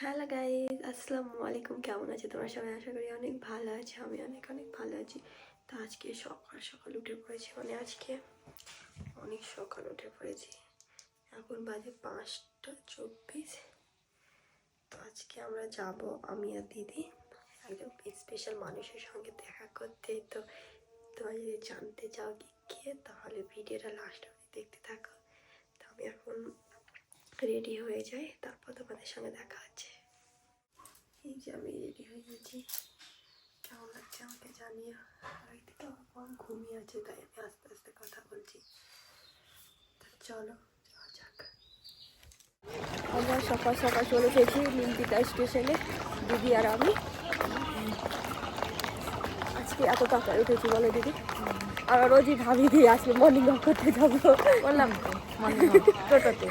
Hello guys আসসালামু আলাইকুম কেমন আছে তোমার? সবাই আশা করি অনেক ভালো আছে, আমি অনেক অনেক ভালো আছি। তো আজকে সকাল সকাল উঠে পড়েছি মানে আজকে অনেক সকাল উঠে পড়েছি। এখন বাজে পাঁচটা চব্বিশ। তো আজকে আমরা যাব আমি আর দিদি, একজন স্পেশাল মানুষের সঙ্গে দেখা করতে। তো তোমরা যদি জানতে চাও কি কে, তাহলে ভিডিওটা লাস্ট অবধি দেখতে থাকো। রেডি হয়ে যাই তারপর তোমাদের সঙ্গে দেখা হচ্ছে। এই যে আমি রেডি হয়ে গেছি। কেমন লাগছে আমাকে জানিও? আর একদিকে আমার ঘুমিয়ে আছে, তাই আমি আস্তে আস্তে কথা বলছি। তো চলো যাক। আমরা সকাল সকাল চলে গেছি নিমতিতা স্টেশনে, দিদি আর আমি। আজকে এত তাড়াতাড়ি উঠেছি বলে দিদি। আমরা রোজই ভাবি দিয়ে আজকে মর্নিং ওয়াক করতে যাব। বললাম টোটোতে।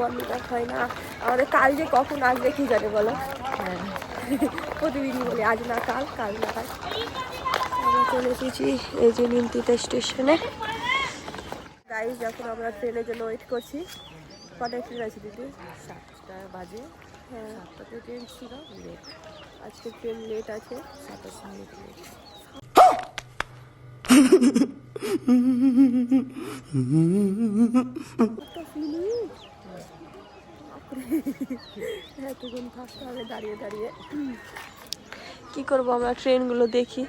মর্নিং ওয়াক হয় না। আমাদের কাল যে কখন আসবে কি জানে বলো? হ্যাঁ। প্রতিদিনই বলি আজ না কাল কাল না কাল। আমরা চলে এসেছি এই যে নিমতিতা স্টেশনে গাড়ি যখন আমরা ট্রেনের জন্য ওয়েট করছি। কটা ট্রেন আছে দিদি? সাতটা বাজে। সাতটাতে ট্রেন ছিল লেট আজকে ট্রেন লেট আছে সাতটার সঙ্গে লেট এতক্ষণ থাকতে হবে দাঁড়িয়ে দাঁড়িয়ে। কি করব আমরা ট্রেনগুলো দেখি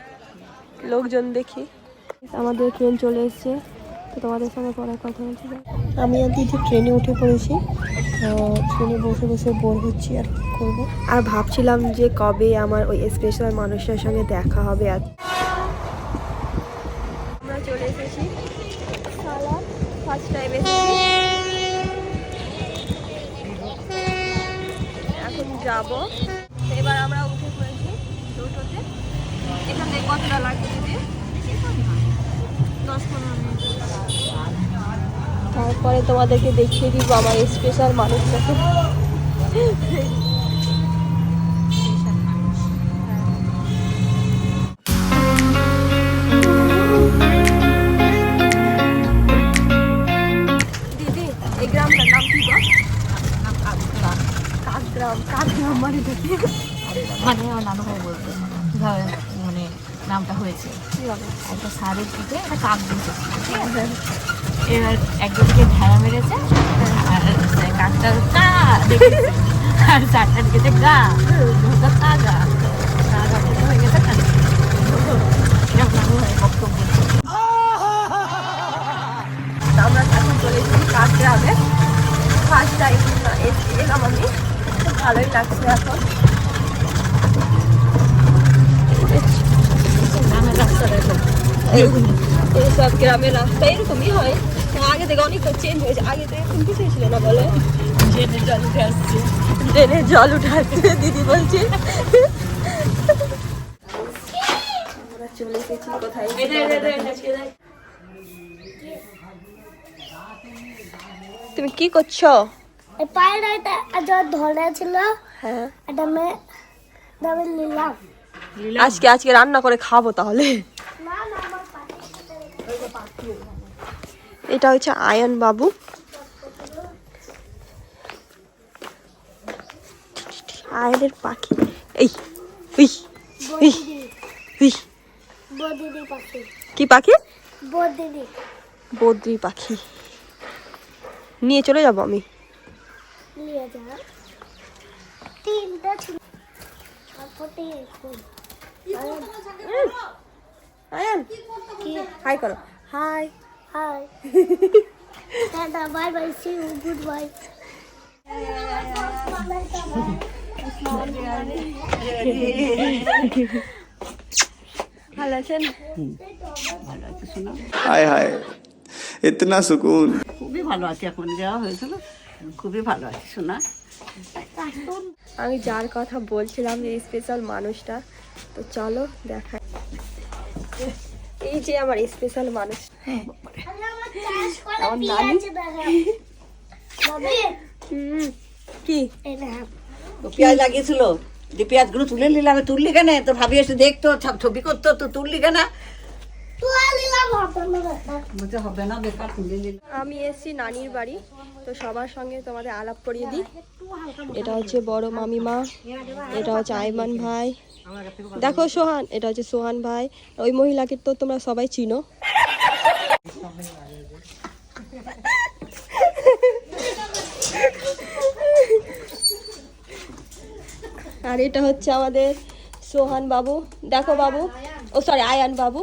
লোকজন দেখি। আমাদের ট্রেন চলে এসেছে। তো তোমাদের সঙ্গে পরে কথা বলছি। আমি আর দিদি ট্রেনে উঠে পড়েছি। ট্রেনে বসে বসে বোর হচ্ছি আর কি করব। আর ভাবছিলাম যে কবে আমার ওই স্পেশাল মানুষটার সঙ্গে দেখা হবে আর আমরা চলে এসেছি ফার্স্ট টাইম এসেছি। এখন যাব। এবার আমরা উঠে পড়েছি টোটোতে। এখান থেকে কতটা লাগবে দিদি দশ পনেরো মিনিট তারপরে তোমাদেরকে দেখিয়ে দিব আমার স্পেশাল মানুষটাকে। নামটা হয়েছে। একটা সারের পিঠে একটা কাক দিয়েছে। ঠিক আছে? এবার একজনকে ভেড়া মেরেছে আর কাকটা কা আর চারটা দিকেছে গা কা গা হয়ে গেছে আমরা এখন চলে এসেছি ফার্স্ট টাইম এলাম আমি। খুব ভালোই লাগছে এখন। এই এইসব গ্রামের রাস্তা এরকমই হয়। আগে থেকে অনেক চেঞ্জ হয়েছে। আগে থেকে এরকম কিছুই ছিল না বলে। জেনে জল উঠে আসছে। ট্রেনে জল উঠাচ্ছে দিদি বলছে। চলে এসেছি কোথায়? তুমি কি করছ? পায়ের এটা ধরে ছিল। হ্যাঁ। এটা আমি নিলাম। আজকে আজকে রান্না করে খাব তাহলে। এটা হচ্ছে আয়ন বাবু। আয়নের পাখি। এই উই উই উই কি পাখি? বদ্রি পাখি। নিয়ে চলে যাব আমি। তিনটা আয়ান হাই করো। Hi hi tata bye bye see you goodbye ভালো আছেন? ভালো আছে শোনা। হায় হায় ইতনা সুকুন। খুবই ভালো আছে এখন যাওয়া হয়েছিল খুবই ভালো আছে শোনা। আমি যার কথা বলছিলাম যে স্পেশাল মানুষটা। তো চলো দেখাই। এই যে আমার স্পেশাল মানুষ। আমার নানি? কি? পেঁয়াজ লাগিয়েছিল। যে পেঁয়াজগুলো তুলে নিলাম তুললি কেন? তো ভাবি এসে দেখতো সব ছবি করতো তো তুললি কেন? আমি এসছি নানির বাড়ি তো সবার সঙ্গে তোমাদের আলাপ করিয়ে দিই। এটা হচ্ছে বড় মামিমা, এটা হচ্ছে আইমান ভাই। দেখো সোহান, এটা হচ্ছে সোহান ভাই। ওই মহিলাকে তো তোমরা সবাই চিনো। আর এটা হচ্ছে আমাদের সোহান বাবু। দেখো বাবু। ও সরি আয়ান বাবু।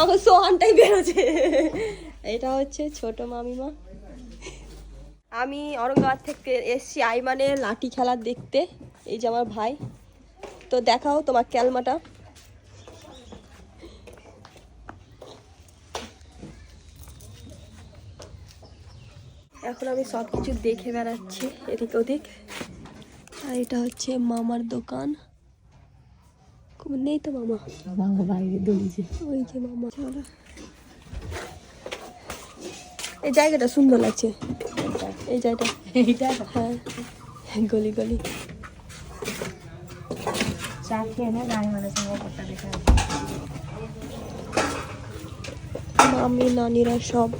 আমার সোহানটাই বেরোচ্ছে। এটা হচ্ছে ছোট মামিমা। আমি অরঙ্গাবাদ থেকে এসছি আইমানের লাঠি খেলা দেখতে এই যে আমার ভাই। তো দেখাও তোমার ক্যালমাটা। এখন আমি সব কিছু দেখে বেড়াচ্ছি এদিক ওদিক। আর এটা হচ্ছে মামার দোকান। নেই তো মামা? বাবা বাইরে দৌড়িয়েছে ওই যে মামা। চলো এই জায়গাটা সুন্দর লাগছে। এই জায়গাটা। এইটা? হ্যাঁ। গলি গলি। চা খেয়ে নে গাড়ি মানে সঙ্গে কথা দেখা মামি নানিরা সব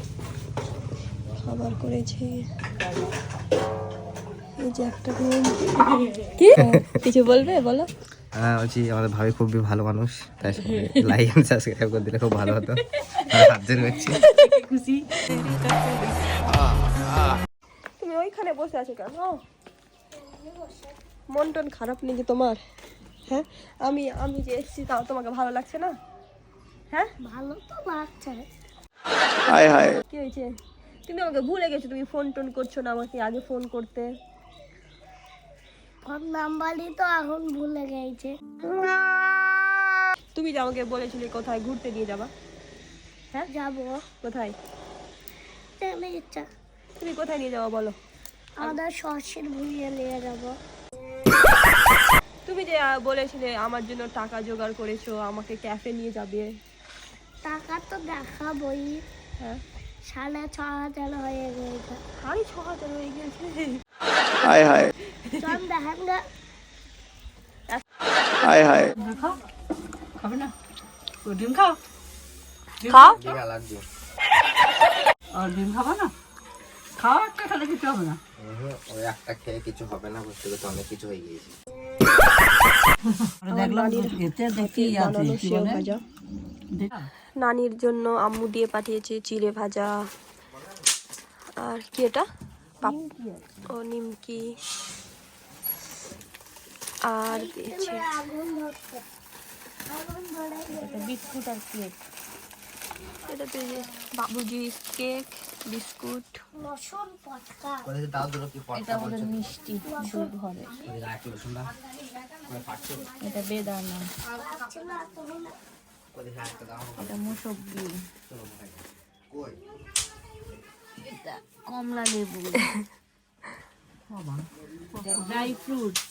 খাবার করেছে। এই যে একটা রুম। কি? কিছু বলবে? বলো। হ্যাঁ বলছি আমাদের ভাবি খুবই ভালো মানুষ তাই লাইক এন্ড সাবস্ক্রাইব করে দিলে খুব ভালো হতো। হাত করছি খুশি। ওইখানে বসে আছো কেন? মন টন খারাপ নাকি তোমার? হ্যাঁ? আমি আমি যে এসেছি তাও তোমাকে ভালো লাগছে না? হ্যাঁ? ভালো তো লাগছে। কি হয়েছে? তুমি আমাকে ভুলে গেছো তুমি ফোন টোন করছ না আমাকে আগে ফোন করতে? ফোন নাম্বারই তো এখন ভুলে গেছে। তুমি যে আমাকে বলেছিলে কোথায় ঘুরতে নিয়ে যাবা। হ্যাঁ? যাব। কোথায়? ইচ্ছা। তুমি কোথায় নিয়ে যাওয়া বলো। আমাদের সর্ষের ভুঁইয়া নিয়ে যাব তুমি যে বলেছিলে আমার জন্য টাকা জোগাড় করেছ আমাকে ক্যাফে নিয়ে যাবে। টাকা তো দেখাবই। হ্যাঁ। সাড়ে ছ হাজার হয়ে গেছে। ছ হাজার হয়ে গেছে? চল দেখান না খাও। খাবে না? ডিম খাও। খাও। লাগবে? আর ডিম খাবা না? খাও একটা খেলে কিছু হবে না। ওই একটা খেয়ে কিছু হবে না বুঝতে পারছি অনেক কিছু হয়ে গিয়েছে। দেখলাম এতে দেখি আছে বানানো কি সেও বলে। ভাজা। দেখ- নানির জন্য আম্মু দিয়ে পাঠিয়েছে চিড়ে ভাজা। আর কি এটা? ও নিমকি। আর দিয়েছে বিস্কুট আর কেক। এটা তো যে বাবুজি কেক বিস্কুট। রসুন পটকা। তাও দুটো কি এটা মিষ্টি ঘরে এটা বেদানা এটা মুসব্বি। এটা কমলা লেবু। ড্রাই ফ্রুটস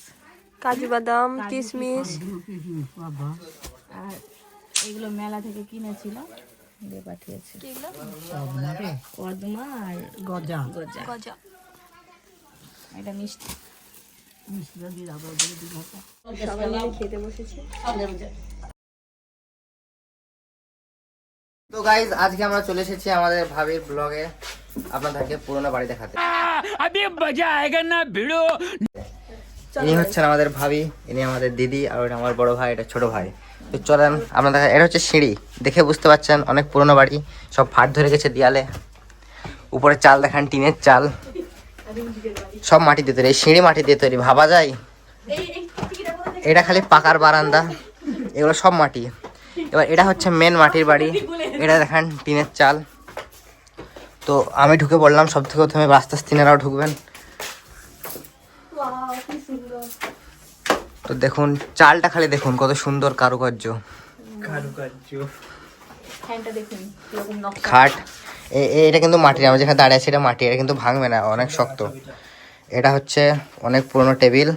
কাজু বাদাম কিশমিশ। আর এগুলো মেলা থেকে কিনেছিল। দিয়ে পাঠিয়েছে। কদমা আর গজা। গজা। গজা। এটা মিষ্টি। মিষ্টি দিয়ে দাও সবাই মিলে খেতে বসেছে। তো গাইজ আজকে আমরা চলে এসেছি আমাদের ভাবির ব্লগে আপনাদেরকে পুরোনো বাড়ি দেখাতে। ইনি হচ্ছেন আমাদের ভাবি ইনি আমাদের দিদি আর ওটা আমার বড় ভাই এটা ছোট ভাই। তো চলেন দেখা এটা হচ্ছে সিঁড়ি। দেখে বুঝতে পারছেন, অনেক পুরনো বাড়ি। সব ফাট ধরে গেছে দেয়ালে। উপরে চাল দেখান, টিনের চাল। সব মাটি দিয়ে তৈরি। সিঁড়ি মাটি দিয়ে তৈরি, ভাবা যায়? এটা খালি পাকার বারান্দা। এগুলো সব মাটি। এবার এটা হচ্ছে মেন মাটির বাড়ি। এটা দেখান, টিনের চাল। তো আমি ঢুকে পড়লাম সব থেকে প্রথমে আস্তে আস্তে ঢুকবেন তো দেখুন চালটা খালি দেখুন কত সুন্দর কারুকার্য। ফ্যানটা দেখুন কীরকম নকশা। খাট এটা কিন্তু মাটির আমরা যেখানে দাঁড়িয়ে আছি এটা মাটি এটা কিন্তু ভাঙবে না অনেক শক্ত। এটা হচ্ছে অনেক পুরনো টেবিল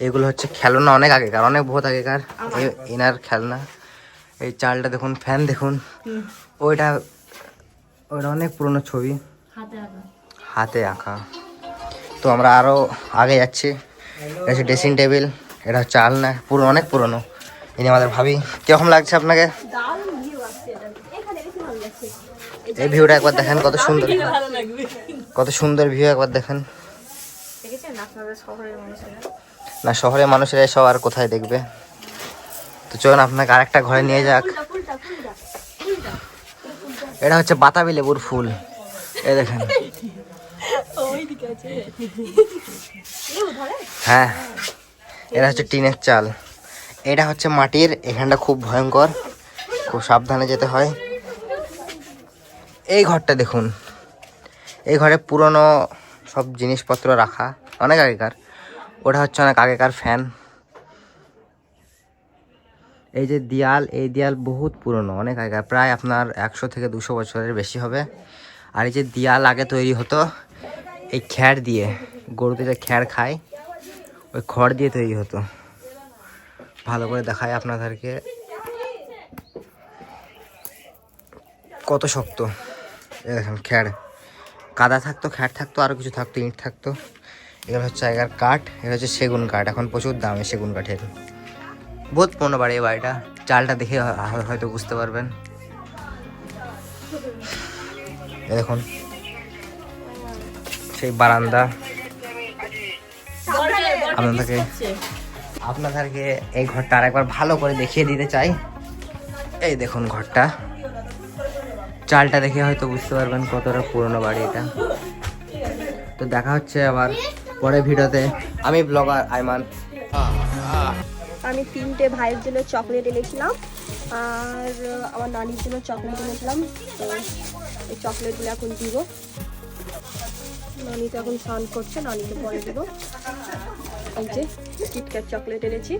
এগুলো হচ্ছে খেলনা অনেক আগেকার অনেক বহুত আগেকার। এ- এনার খেলনা এই চালটা দেখুন ফ্যান দেখুন। ওইটা ওইটা অনেক পুরনো ছবি। হাতে আঁকা। হাতে আঁকা। তো আমরা আরও আগে যাচ্ছি। এটা হচ্ছে ড্রেসিং টেবিল এটা হচ্ছে আলনা পুরো অনেক পুরনো। ইনি আমাদের ভাবি কীরকম লাগছে আপনাকে? এই ভিউটা একবার দেখেন কত সুন্দর। কত সুন্দর ভিউ একবার দেখেন। না শহরের মানুষেরা সব আর কোথায় দেখবে? তো চলুন আপনাকে আরেকটা ঘরে নিয়ে যাক। এটা হচ্ছে বাতাবি লেবুর ফুল। এই দেখেন। হ্যাঁ। এটা হচ্ছে টিনের চাল। এটা হচ্ছে মাটির, এখানটা খুব ভয়ঙ্কর, খুব সাবধানে যেতে হয়। এই ঘরটা দেখুন। এই ঘরে পুরনো সব জিনিসপত্র রাখা, অনেক আগেকার। ওটা হচ্ছে অনেক আগেকার ফ্যান। এই যে দেয়াল, এই দেয়াল বহুত পুরনো, অনেক আগেকার, প্রায় আপনার একশো থেকে দুশো বছরের বেশি হবে। আর এই যে দেয়াল আগে তৈরি হতো, এই খ্যার দিয়ে, গরুতে যে খ্যার খায় ওই খড় দিয়ে তৈরি হতো। ভালো করে দেখায় আপনাদেরকে। কত শক্ত। দেখেন, খ্যার। কাদা থাকতো, খ্যার থাকতো আরও কিছু থাকতো, ইট থাকতো। এগুলো হচ্ছে আগের কাঠ এটা হচ্ছে সেগুন কাঠ। এখন প্রচুর দাম সেগুন কাঠের বহুত পুরনো বাড়ি এই বাড়িটা। চালটা দেখে হয়তো বুঝতে পারবেন। দেখুন। সেই বারান্দা। আপনাদেরকে আপনাদেরকে এই ঘরটা আরেকবার ভালো করে দেখিয়ে দিতে চাই। এই দেখুন ঘরটা। চালটা দেখে হয়তো বুঝতে পারবেন কতটা পুরনো বাড়ি এটা। তো দেখা হচ্ছে আবার পরে ভিডিওতে। আমি ব্লগার আইমান। আমি তিনটে ভাইয়ের জন্য চকলেট এনেছিলাম আর আমার নানির জন্য চকলেট এনেছিলাম তো এই চকলেটগুলো এখন দিব। নানি তো এখন স্নান করছে নানিকে পরে দিব। এই যে কিটক্যাট চকলেট এনেছি।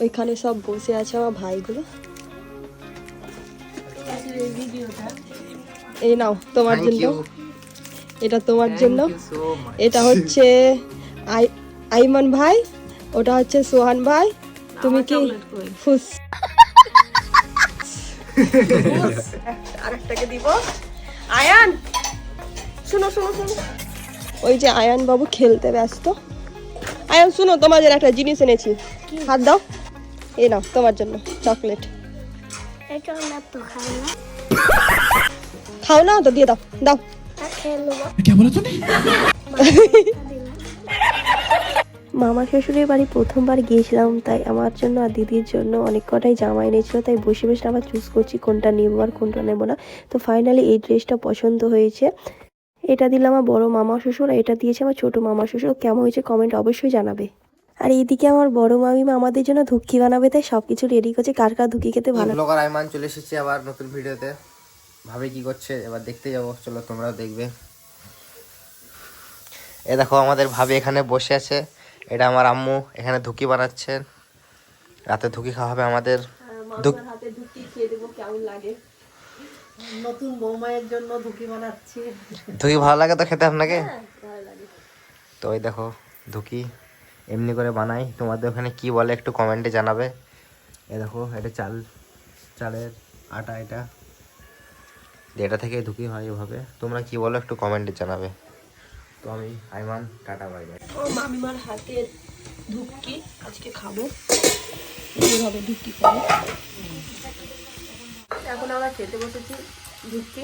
ওইখানে সব বসে আছে আমার ভাইগুলো। এই নাও তোমার জন্য। এটা তোমার জন্য। এটা হচ্ছে আই আইমান ভাই ওটা হচ্ছে সোহান ভাই। তুমি কি ফুস? আরেকটাকে দিব। আয়ান! শুনো শুনো শুনো। ওই যে আয়ান বাবু খেলতে ব্যস্ত। আয়ান শুনো তোমার জন্য একটা জিনিস এনেছি। হাত দাও। এই নাও তোমার জন্য চকলেট এটা না তো খাই না। খাও না তো দিয়ে দাও দাও। মামা শ্বশুরের বাড়ি প্রথমবার গিয়েছিলাম তাই আমার জন্য আর দিদির জন্য অনেক কটাই জামা এনেছিল তাই বসে বসে আবার চুজ করছি কোনটা নেব আর কোনটা নেব না। তো ফাইনালি এই ড্রেসটা পছন্দ হয়েছে। এটা দিলাম আমার বড় মামা শ্বশুর আর এটা দিয়েছে আমার ছোট মামা শ্বশুর। কেমন হয়েছে কমেন্ট অবশ্যই জানাবে। আর এইদিকে আমার বড় মামিমা আমাদের জন্য ধুক্কি বানাবে তাই সবকিছু রেডি করছে। কার কার ধুকি খেতে ভালো ব্লগার আইমান চলে এসেছে আবার নতুন ভিডিওতে। ভাবে কি করছে? এবার দেখতে যাব। চলো তোমরাও দেখবে। এ দেখো আমাদের ভাবে এখানে বসে আছে। এটা আমার আম্মু এখানে ধুকি বানাচ্ছে। রাতে ধুকি খাওয়া হবে আমাদের। ধুক হাতে ধুক্কি খেয়ে দেবো কেমন লাগে? নতুন বৌমায়ের জন্য ধুকি বানাচ্ছি। ধুকি ভালো লাগে তো খেতে আপনাকে? তো ওই দেখো ধুকি এমনি করে বানাই। তোমাদের ওখানে কি বলে একটু কমেন্টে জানাবে। এ দেখো এটা চাল চালের আটা এটা। এটা থেকে ধুকি হয় এভাবে। তোমরা কি বলো একটু কমেন্টে জানাবে। তো আমি আইমান টাটা বাই বাই ও মামিমার হাতের ধুক্কি আজকে খাব। এইভাবে ধুক্কি খাব। এখন আমরা খেতে বসেছি ধুক্কি